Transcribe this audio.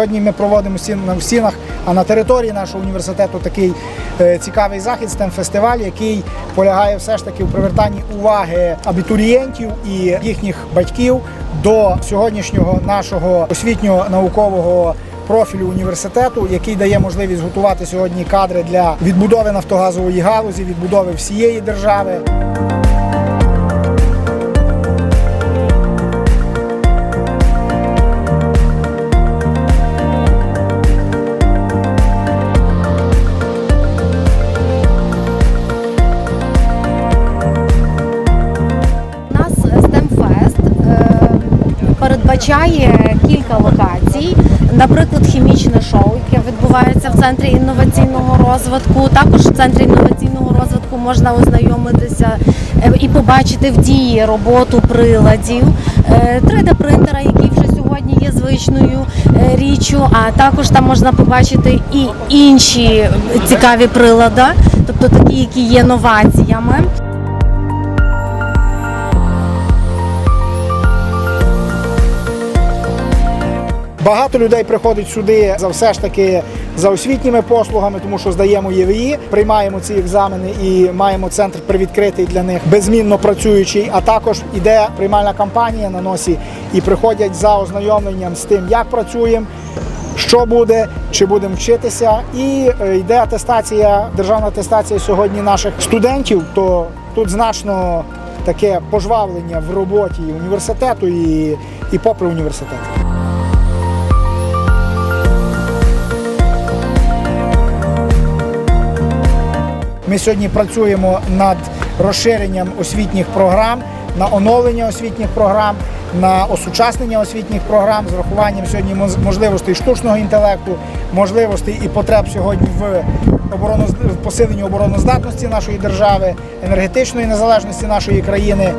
Сьогодні ми проводимо на в стінах, а на території нашого університету такий е, цікавий захід stem фестиваль, який полягає все ж таки у привертанні уваги абітурієнтів і їхніх батьків до сьогоднішнього нашого освітнього наукового профілю університету, який дає можливість готувати сьогодні кадри для відбудови нафтогазової галузі, відбудови всієї держави. Передбачає кілька локацій. Наприклад, хімічне шоу, яке відбувається в центрі інноваційного розвитку. Також в центрі інноваційного розвитку можна ознайомитися е, і побачити в дії роботу приладів, 3D-принтера, який вже сьогодні є звичною е, річчю. А також там можна побачити і інші цікаві прилади, тобто такі, які є новаціями. Багато людей приходить сюди за все ж таки за освітніми послугами, тому що здаємо ЄВІ, приймаємо ці екзамени і маємо центр привідкритий для них безмінно працюючий. А також іде приймальна кампанія на носі і приходять за ознайомленням з тим, як працюємо. Що буде, чи будемо вчитися, і е, йде атестація, державна атестація сьогодні наших студентів. То тут значно таке пожвавлення в роботі університету і, і попри університет. Ми сьогодні працюємо над розширенням освітніх програм, на оновлення освітніх програм, на осучаснення освітніх програм з врахуванням сьогодні можливостей штучного інтелекту, можливостей і потреб сьогодні в оборону в посиленні обороноздатності нашої держави, енергетичної незалежності нашої країни.